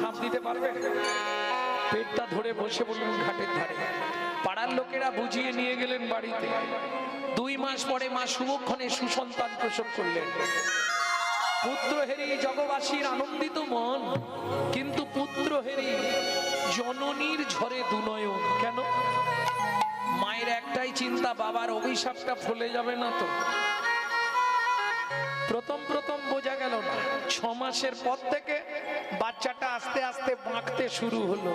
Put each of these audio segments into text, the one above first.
ছাপ দিতে পারবে? পেটটা ধরে বসে বলুন ঘাটের ধারে। পাড়ার লোকেরা বুঝিয়ে নিয়ে গেলেন বাড়িতে। দুই মাস পরে মা শুভক্ষণে সুসন্তান প্রসব করলেন। পুত্র হেরি জগবাসীর আনন্দিত মন, কিন্তু পুত্র হেরি জননীর ঝরে দুনয়ন। কেন? মায়ের একটাই চিন্তা, বাবার অভিশাপটা ফলে যাবে না তো। প্রথম প্রথম বোঝা গেল না। ছ মাসের পর থেকে বাচ্চাটা আস্তে আস্তে বাঁকতে শুরু হলো।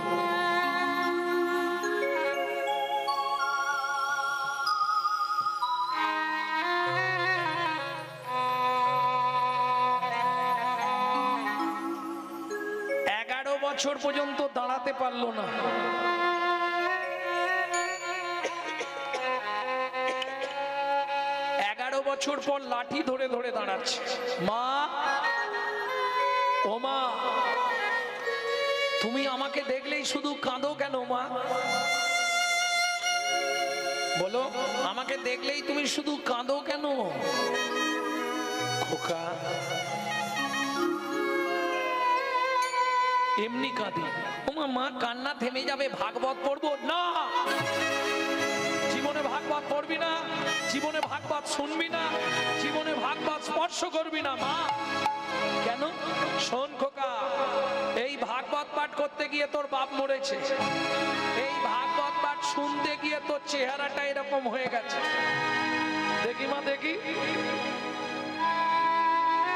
এগারো বছর পর্যন্ত দাঁড়াতে পারল না। বছর পর লাঠি ধরে ধরে দাঁড়াচ্ছে। মা, ও মা, তুমি আমাকে দেখলেই শুধু কাঁদো কেন মা? বলো, আমাকে দেখলেই তুমি শুধু কাঁদো কেন? খোকা, এমনি কাঁদি। ওমা মা কান্না থেমে যাবে, ভাগবত পড়ব? না! জীবনে ভাগবত পড়বি না, জীবনে ভাগবত শুনবি না, জীবনে ভাগবত স্পর্শ করবি না, মা। কেন? শোন খোকা, এই ভাগবত পাঠ করতে গিয়ে তোর বাপ মরেছে। এই ভাগবত পাঠ শুনতে গিয়ে তোর চেহারাটা এরকম হয়ে গেছে। দেখি মা, দেখি।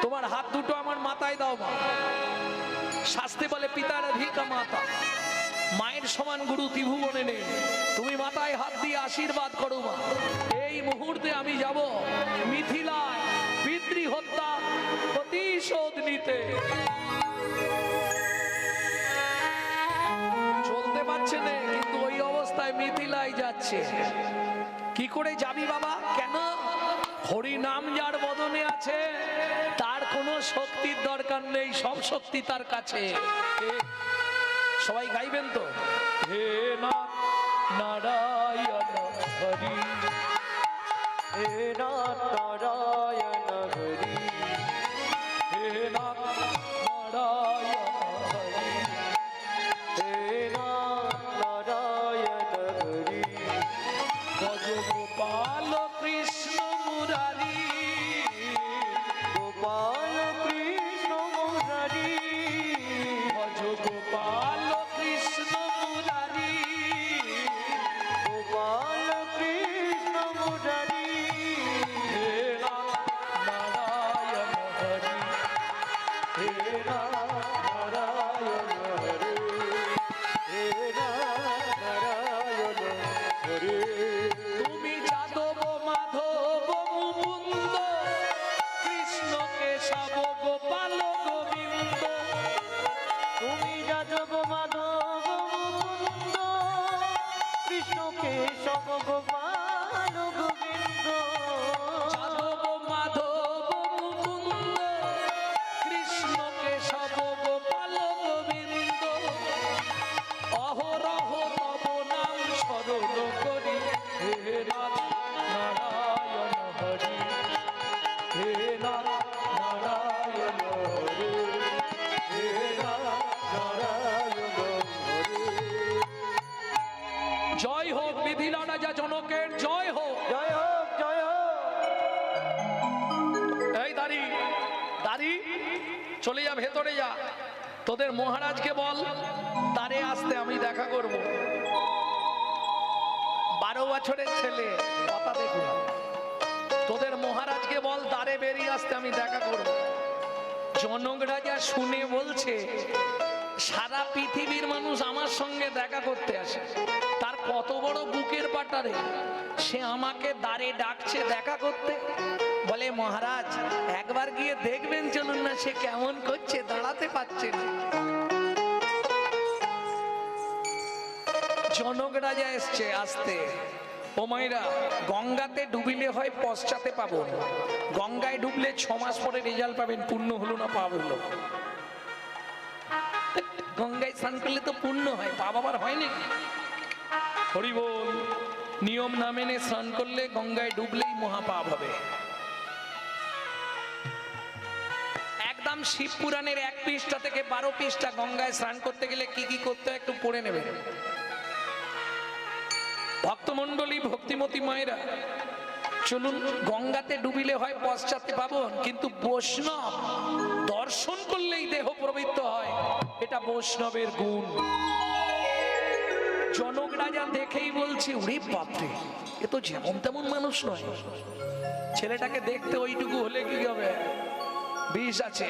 তোমার হাত দুটো আমার মাথায় দাও, মা। শাস্তি বলে পিতার অধিকা মাতা। মায়ের সমান গুরু ত্রিভুবনে নেই। তুমি মাথায় হাত দিয়ে আশীর্বাদ করো মা। এই মুহূর্তে আমি যাব মিথিলায় পিতৃ হত্যা প্রতিশোধ নিতে চলতে পারছে না, কিন্তু ওই অবস্থায় মিথিলায় যাচ্ছে। কি করে যাবি বাবা? কেন? হরি নাম যার বদনে আছে, তার কোনো শক্তির দরকার নেই, সব শক্তি তার কাছে? সবাই গাইবেন তো? হে না নারায়ণ হরি। হে নাথ নারায়ণ চলে যা, ভেতরে যা। তোদের মহারাজকে বল, তারে আসতে আমি দেখা করব। বারো বছরের ছেলে, কথা দেখুন। তোদের মহারাজকে বল, তারে বেরিয়ে আসতে আমি দেখা করব। জনক রাজা শুনে বলছে, সারা পৃথিবীর মানুষ আমার সঙ্গে দেখা করতে আসে। তার কত বড় বুকের পাটারে, সে আমাকে দাঁড়ে ডাকছে দেখা করতে। বলে, মহারাজ, একবার গিয়ে দেখবেন চলুন না, সে কেমন করছে, দাঁড়াতে পারছে না। জনক রাজা এসছে আসতে। ও মাইরা, গঙ্গাতে ডুবিলে হয় পশ্চাতে পাবো। গঙ্গায় ডুবলে ছ মাস পরে রেজাল্ট পাবেন, পূর্ণ হলো না পাপ হলো? গঙ্গায় স্নান করলে তো পূর্ণ হয়, পাপ আবার হয় নাকি? হরি নিয়ম না মেনে স্নান করলে গঙ্গায় ডুবলেই মহাপাপ হবে। দেখলাম শিব পুরাণের এক পৃষ্ঠা থেকে বারো পৃষ্ঠা গঙ্গায় স্নান করতে গেলে কি কি করতে একটু পড়ে নেবেন ভক্তমণ্ডলী, ভক্তিমতী মায়েরা, চলুন গঙ্গাতে ডুবিলে হয় পশ্চাতে পাবন, কিন্তু বৈষ্ণব দর্শন করলেই দেহ প্রবৃত্ত হয়, এটা বৈষ্ণবের গুণ। জনক রাজা দেখেই বলছে, ওরে বাপরে, এ তো যেমন তেমন মানুষ নয়। ছেলেটাকে দেখতে ওইটুকু হলে কি হবে? বিষ আছে।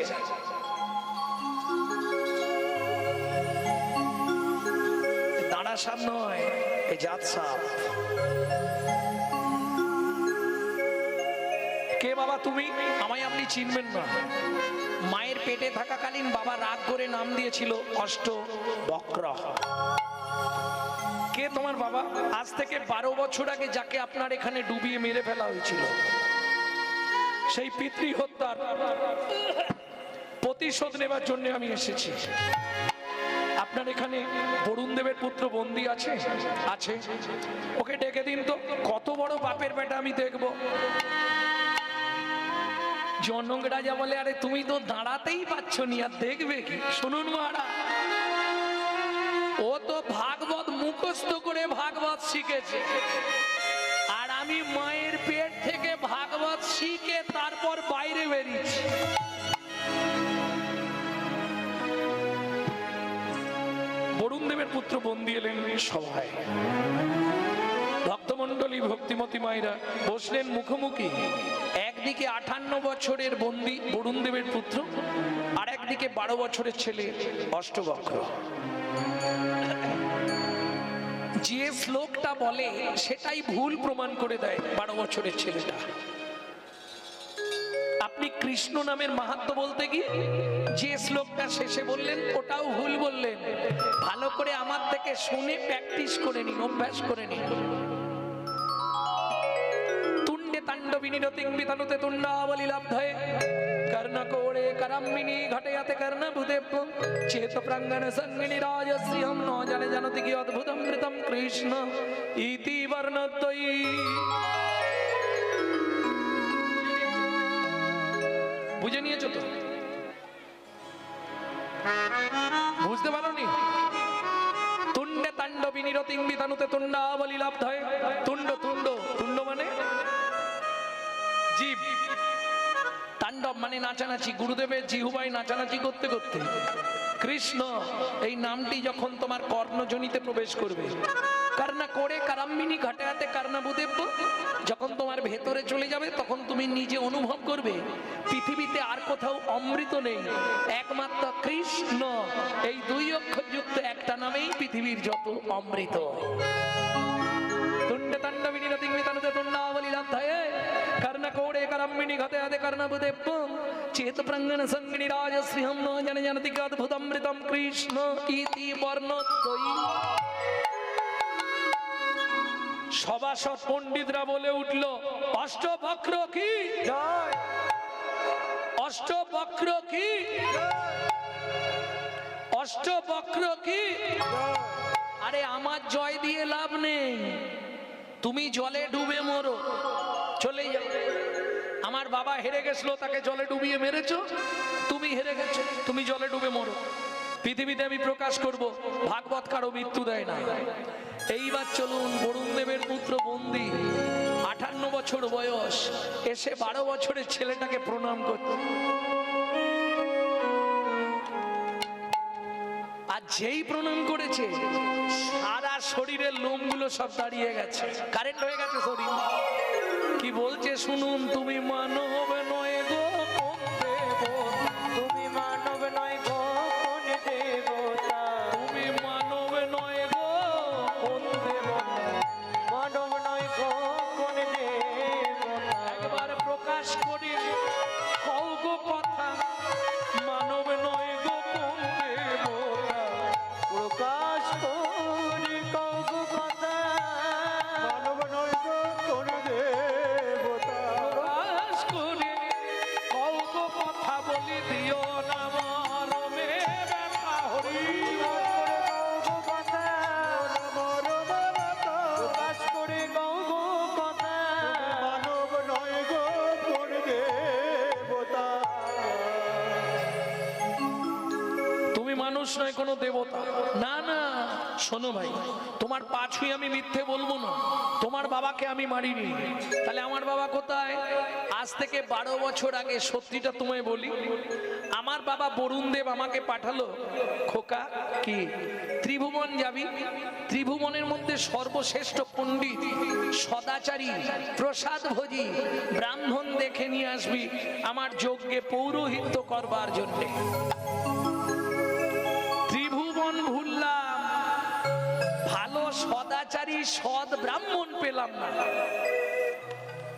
দাঁড়া সাপ নয়, এ জাত সাপ। কে বাবা তুমি? আমায় আপনি চিনবেন না। মায়ের পেটে থাকাকালীন বাবা রাগ করে নাম দিয়েছিল অষ্ট বক্র। কে তোমার বাবা? আজ থেকে বারো বছর আগে যাকে আপনার এখানে ডুবিয়ে মেরে ফেলা হয়েছিল। সেই পিতৃ হত্যার প্রতিশোধ নেবার জন্য আমি এসেছি। আপনার এখানে বরুণ দেবের পুত্র বন্দি আছে? আছে। ওকে ডেকে দিন তো। কত বড় বাপের বেটা আমি দেখব। জনক রাজা বলে, আরে, তুমি তো দাঁড়াতেই পাচ্ছ নি, আর দেখবে কি? শুনুন মহারাজ, ও তো ভাগবত মুখস্থ করে ভাগবত শিখেছে। আমি মায়ের পেট থেকে ভাগবত শিখে তারপর বাইরে বেরিয়েছি। বরুণ দেবের পুত্র বন্দি এলেন সভায়। ভক্তমণ্ডলী, ভক্তিমতী মায়েরা বসলেন মুখোমুখি। একদিকে আঠান্ন বছরের বন্দি বরুণ দেবের পুত্র আর একদিকে বারো বছরের ছেলে অষ্টবক্র। যে শ্লোকটা বলে সেটাই ভুল প্রমাণ করে দেয় বারো বছরের ছেলেটা। আপনি কৃষ্ণ নামের মাহাত্ম বলতে কি যে শ্লোকটা শেষে বললেন, ওটাও ভুল বললেন। ভালো করে আমার থেকে শুনে প্র্যাকটিস করে নিন, অভ্যাস করে নিন। তুণ্ডে করম্মিনী ঘটয়াতে কর্ণ ভূদেব চেত প্রাঙ্গণ সঙ্গিনী রাজস্যম ন জানে জানতি কি অদ্ভুতম মৃতম কৃষ্ণ ইতি বর্ণদ্বয়ী বুঝে নিয়েছো তো বুঝতে পারোনি তুণ্ডে তাণ্ডবিনী রতিং বিতানুতে তুণ্ডাবলি লাভধয়ে তুণ্ড তুণ্ড তুণ্ড মানে পাণ্ডব মানে নাচানাচি গুরুদেবের জিহুবাই নাচানাচি করতে করতে। কৃষ্ণ, এই নামটি যখন তোমার কর্ণজনিতে প্রবেশ করবে। কারনা করে কারাম্বিনী ঘাটে হাতে কারণাবুদেব যখন তোমার ভেতরে চলে যাবে, তখন তুমি নিজে অনুভব করবে, পৃথিবীতে আর কোথাও অমৃত নেই। একমাত্র কৃষ্ণ, এই দুই অক্ষর যুক্ত একটা নামেই পৃথিবীর যত অমৃত। তুণ্ড তাণ্ডবিনী బ్రాహ్మిణి గతయాది కర్ణభుదెప్పం చేత ప్రంగణ సంగిణి రాజశ్రీహం జన జనతి সভাসদ পণ্ডিতরা বলে উঠল অষ্টবক্র কি অষ্টবক্র কি অষ্টবক্র কি আরে আমার জয় দিয়ে লাভ নেই তুমি জলে ডুবে মরো চলে যাও আমার বাবা হেরে গেছিল, তাকে জলে ডুবিয়ে মেরেছ? তুমি হেরে গেছো, তুমি জলে ডুবে মরো। পৃথিবীতে আমি প্রকাশ করব, ভাগবত কারও মৃত্যু দেয় না। এইবার চলুন বরুণ দেবের পুত্র বন্দি, আঠান্ন বছর বয়স, এসে বারো বছরের ছেলেটাকে প্রণাম করতে। আর যেই প্রণাম করেছে, সারা শরীরের লোমগুলো সব দাঁড়িয়ে গেছে। কারেন্ট হয়ে গেছে শরীর। বলছে শুনুন তুমি নয় মানুষ নয় কোনো দেবতা। না না, শোনো ভাই, তোমার পাছুই আমি মিথ্যে বলব না। তোমার বাবাকে আমি মারিনি। তাহলে আমার বাবা কোথায়? আজ থেকে বারো বছর আগে, সত্যিটা তোমায় বলি, আমার বাবা বরুণ দেব আমাকে পাঠালো, খোকা, কি? ত্রিভুবন যাবি? ত্রিভুবনের মধ্যে সর্বশ্রেষ্ঠ পণ্ডিত, সদাচারী, প্রসাদ ভোজি, ব্রাহ্মণ দেখে নিয়ে আসবি, আমার যজ্ঞে পৌরোহিত্য করবার জন্যে। সদাচারী, সৎ ব্রাহ্মণ পেলাম না।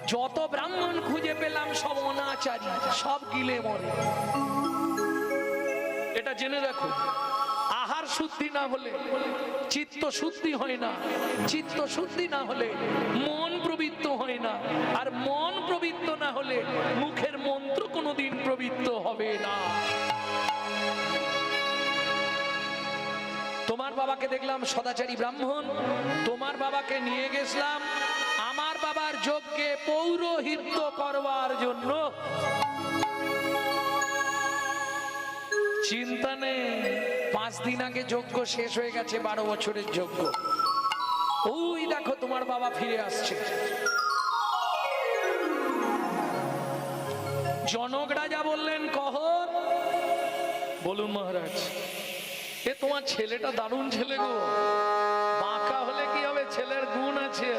যত ব্রাহ্মণ খুঁজে পেলাম, সব অনাচারী, সব গিলে মরে। এটা জেনে রাখো, আহার শুদ্ধি না হলে, চিত্ত শুদ্ধি হয় না। চিত্ত শুদ্ধি না হলে, মন প্রবৃত্ত হয় না। আর মন প্রবৃত্ত না হলে, মুখের মন্ত্র কোনোদিন প্রবৃত্ত হবে না। তোমার বাবাকে দেখলাম সদাচারী ব্রাহ্মণ। তোমার বাবাকে নিয়ে গেছিলাম। আমার বাবার যজ্ঞে পৌরোহিত্য করবার জন্য। চিন্তা নেই, পাঁচ দিন আগে যজ্ঞ শেষ হয়ে গেছে, বারো বছরের যজ্ঞ। ওই দেখো তোমার বাবা ফিরে আসছে। জনক রাজা বললেন, কহ? বলুন মহারাজ। এ তোমার ছেলেটা দারুণ ছেলে গো। বাঁকা হলে কি হবে? ছেলের গুণ আছে।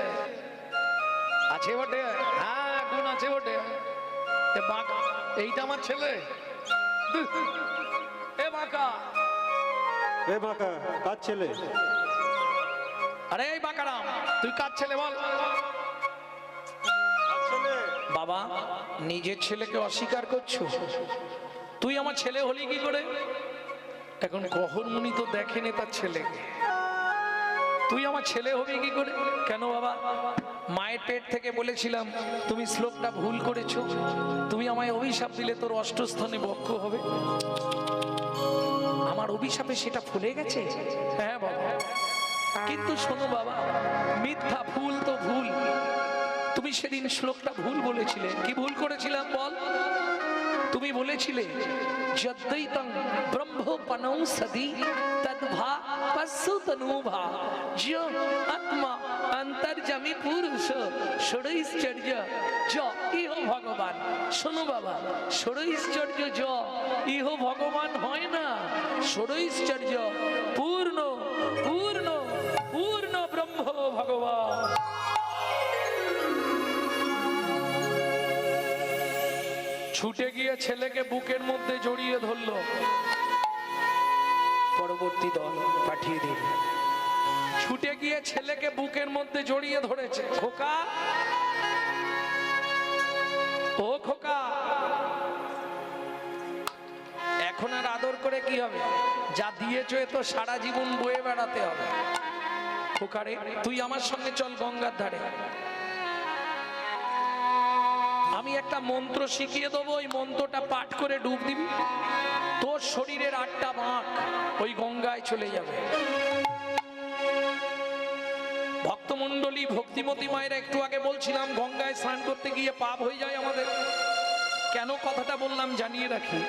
আছে বটে? হ্যাঁ গুণ আছে বটে। এ বাঁকা এইটা আমার ছেলে। এ বাঁকা। এ বাঁকা কার ছেলে? আরে এই বাঁকারাম তুই কার ছেলে বল? বাবা নিজের ছেলেকে অস্বীকার করছ? তুই আমার ছেলে হলি কি করে? এখন কহর মুনি তো দেখেনি তার ছেলেকে তুই আমার ছেলে হবে কি করে? কেন বাবা? মায়ের পেট থেকে বলেছিলাম, তুমি শ্লোকটা ভুল করেছ। তুমি আমায় অভিশাপ দিলে তোর অষ্টস্থানে বক্ষ হবে। আমার অভিশাপে সেটা ফুলে গেছে? হ্যাঁ বাবা। কিন্তু শোনো বাবা, মিথ্যা ভুল তো ভুল। তুমি সেদিন শ্লোকটা ভুল বলেছিলে। কি ভুল করেছিলাম বল? তুমি বলেছিলে যদ্দৈতং ব্রহ্মপনৌ সদি তদ্ভা পশু তনুভা য আত্মা অন্তর্জামী পুরুষ ষড়ৈশ্চর্য, য ইহ ভগবান। শোনো বাবা, ষড়ৈশ্চর্য, য ইহ ভগবান হয় না। ষড়ৈশ্চর্য, পূর্ণ পূর্ণ পূর্ণ ব্রহ্ম ভগবান। ছুটে গিয়ে ছেলেকে বুকের মধ্যে জড়িয়ে ধরলো। পরবর্তী দল পাঠিয়ে দিন ছুটে গিয়ে ছেলেকে বুকের মধ্যে জড়িয়ে ধরেছে। খোকা! ও খোকা! এখন আর আদর করে কি হবে? যা দিয়েছ তো সারা জীবন বয়ে বেড়াতে হবে। খোকারে তুই আমার সঙ্গে চল গঙ্গার ধারে। আমি একটা মন্ত্র শিখিয়ে দেবো, ওই মন্ত্রটা পাঠ করে ডুব দিবি। তোর শরীরের আটটা বাঁক ওই গঙ্গায় চলে যাবে। ভক্তমণ্ডলী, ভক্তিমতী মায়েরা, একটু আগে বলছিলাম, গঙ্গায় স্নান করতে গিয়ে পাপ হয়ে যায় আমাদের। কেন কথাটা বললাম জানিয়ে রাখি?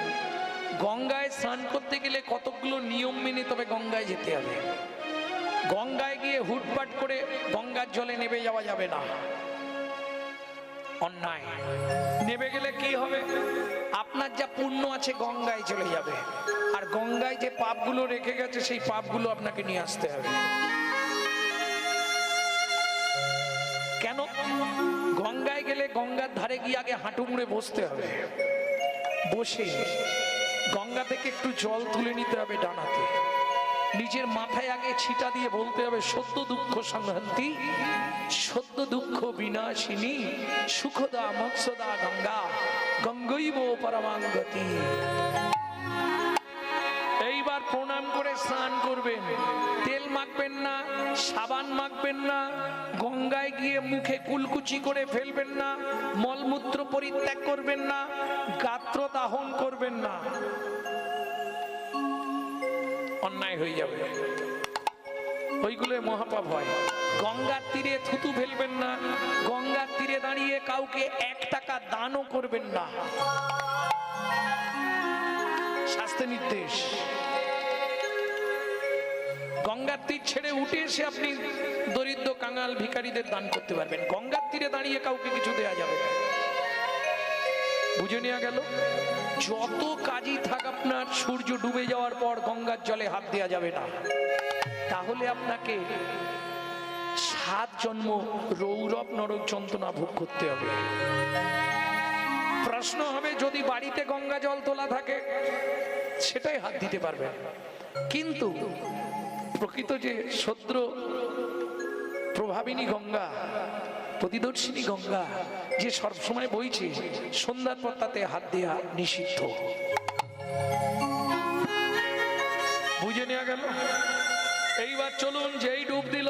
গঙ্গায় স্নান করতে গেলে কতগুলো নিয়ম মেনে তবে গঙ্গায় যেতে হবে। গঙ্গায় গিয়ে হুটপাট করে গঙ্গার জলে নেমে যাওয়া যাবে না। অন্যায়। নেমে গেলে কি হবে? আপনার যা পুণ্য আছে গঙ্গায় চলে যাবে। আর গঙ্গায় যে পাপগুলো রেখে গেছে, সেই পাপগুলো আপনাকে নিয়ে আসতে হবে। কেন? গঙ্গায় গেলে গঙ্গার ধারে গিয়ে আগে হাঁটু মুড়ে বসতে হবে। বসে গঙ্গা থেকে একটু জল তুলে নিতে হবে ডানাতে। নিজের মাথায় আগে ছিটা দিয়ে বলতে হবে, সত্য দুঃখ সংহন্তি সত্য দুঃখ বিনাশিনী, সুখদা মৎসদা গঙ্গা, গঙ্গৈব পরমাঙ্গতি। এইবার প্রণাম করে স্নান করবেন। তেল মাখবেন না, সাবান মাখবেন না, গঙ্গায় গিয়ে মুখে কুলকুচি করে ফেলবেন না, মলমূত্র পরিত্যাগ করবেন না গাত্র দাহন করবেন না। অন্যায় হয়ে যাবে। ওইগুলো মহাপাপ হয়। গঙ্গার তীরে থুতু ফেলবেন না, গঙ্গার তীরে দাঁড়িয়ে কাউকে এক টাকা দানও করবেন না। শাস্তি নির্দেশ। গঙ্গার তীর ছেড়ে উঠে এসে আপনি দরিদ্র কাঙাল ভিখারিদের দান করতে পারবেন। গঙ্গার তীরে দাঁড়িয়ে কাউকে কিছু দেয়া যাবে না। বুঝে নেওয়া গেল। যত কাজই থাক আপনার, সূর্য ডুবে যাওয়ার পর গঙ্গার জলে হাত দেওয়া যাবে না। তাহলে আপনাকে সাত জন্ম রৌরব নরক যন্ত্রণা ভোগ করতে হবে। প্রশ্ন হবে, যদি বাড়িতে গঙ্গা জল তোলা থাকে, সেটাই হাত দিতে পারবেন কিন্তু প্রকৃত যে সদ্র প্রভাবিনী গঙ্গা, প্রতিদর্শিনী গঙ্গা যে সবসময় বইছে, সন্ধ্যার পর তাতে হাত দেওয়া নিষিদ্ধ। বুঝে নেওয়া গেল? এইবার চলুন যেই ডুব দিল,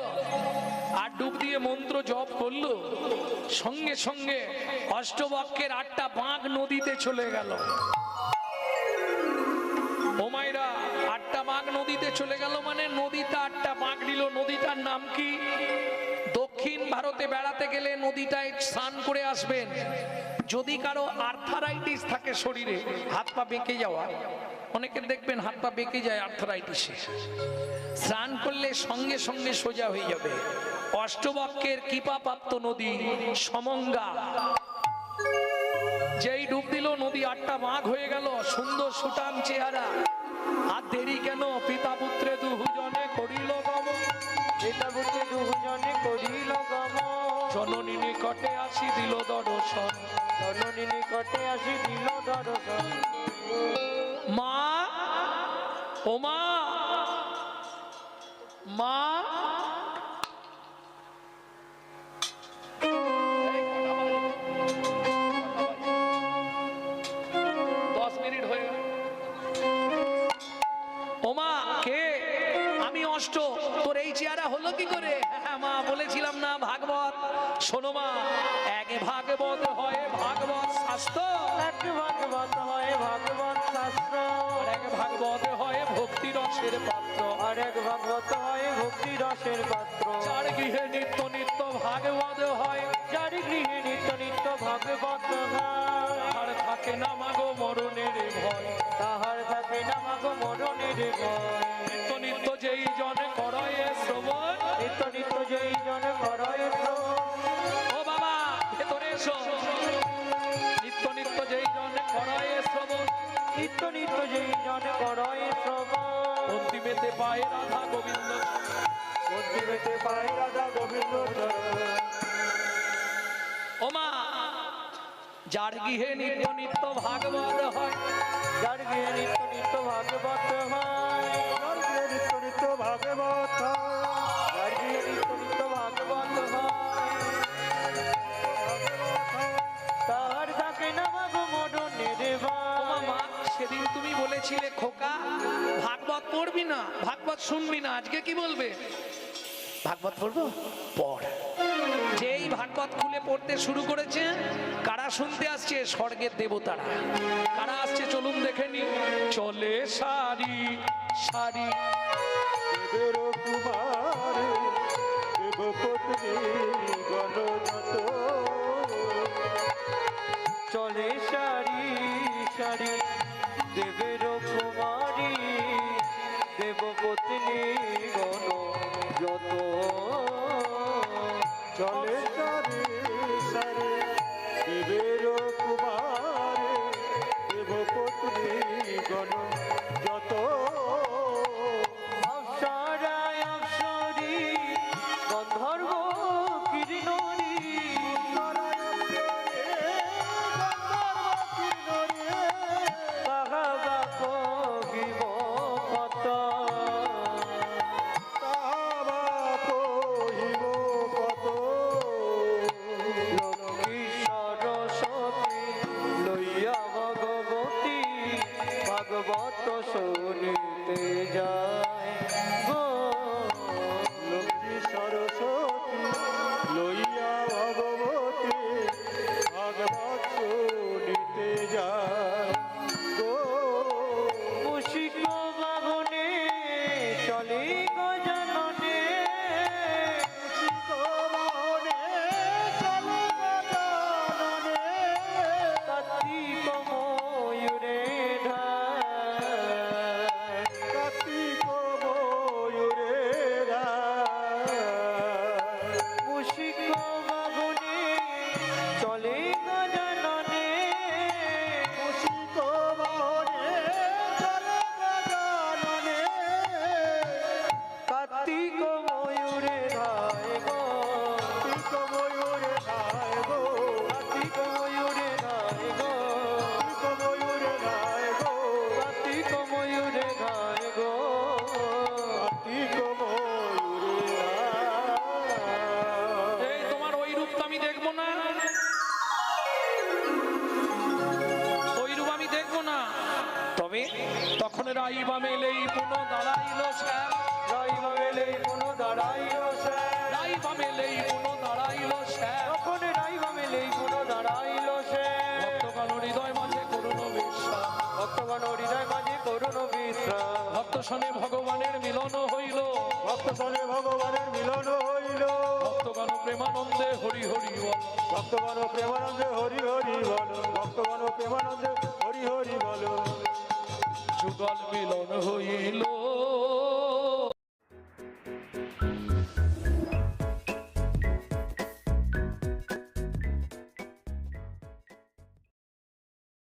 আর ডুব দিয়ে মন্ত্র জপ করল, সঙ্গে সঙ্গে অষ্টবক্রের আটটা বাঁক নদীতে চলে গেল। ওমাইরা আটটা বাঁক নদীতে চলে গেল মানে নদীটা আটটা বাঁক নিল নদীটার নাম কি? দক্ষিণ ভারতে বেড়াতে গেলে নদীটায় স্নান করে আসবেন। যদি কারও আর্থারাইটিস থাকে শরীরে, হাত পা বেঁকে যাওয়া অনেকের দেখবেন হাত পা বেঁকে যায় আর্থারাইটিসে স্নান করলে সঙ্গে সঙ্গে সোজা হয়ে যাবে। অষ্টবক্রের কৃপাপ্রাপ্ত নদী সমঙ্গা। যেই ডুব দিল নদী, আটটা বাঘ হয়ে গেল, সুন্দর সুটাম চেহারা। আর দেরি কেন পিতা পুত্রে জননী নিকটে আসি দিল দর্শন। জননী নিকটে আসি দিল দর্শন। মা? ও মা? মা? দশ মিনিট হয়ে ওমা কে? আমি অষ্ট। তোর এই চেহারা হলো কি করে? মা বলেছিলাম না ভাগবত। শোনো মা এক ভাগবত হয় ভাগবত শাস্ত্র। এক ভাগবত হয় ভাগবত শাস্ত্র। এক ভাগবত হয় ভক্তি রসের পাত্র। আর এক ভাগবত হয় ভক্তি রসের পাত্র। চার গৃহে নিত্য নিত্য ভাগবত হয়। যার গৃহে নিত্য নিত্য ভাগবত আর থাকে না মাগো মরণের ভয়। তাহার থাকে না মাগো মরণের ভয়। নিত্য নিত্য যেই জন করয় শ্রবণ। অন্তিমেতে পায় রাধা গোবিন্দ। অন্তিমেতে পায় রাধা গোবিন্দ। ওমা যার গৃহে নিত্য নিত্য ভাগবত হয় যার গৃহে নিত্য নিত্য ভাগবত হয়। যার গৃহে নিত্য নিত্য ভাগবত পড়বি না ভাগবত শুনবি না আজকে কি বলবে? ভাগবত পড়ব? পড়। যেই ভাগবত খুলে পড়তে শুরু করেছে কারা শুনতে আসছে? স্বর্গের দেবতারা। কারা আসছে চলুন দেখে নি। চলে সারি সারি। দেবের কুমারে দেবপত্নী গণনত চলে সারি সারি। দেবের কুমারী দেবপত্নী গণ শুনিতে যায়। de buenos días.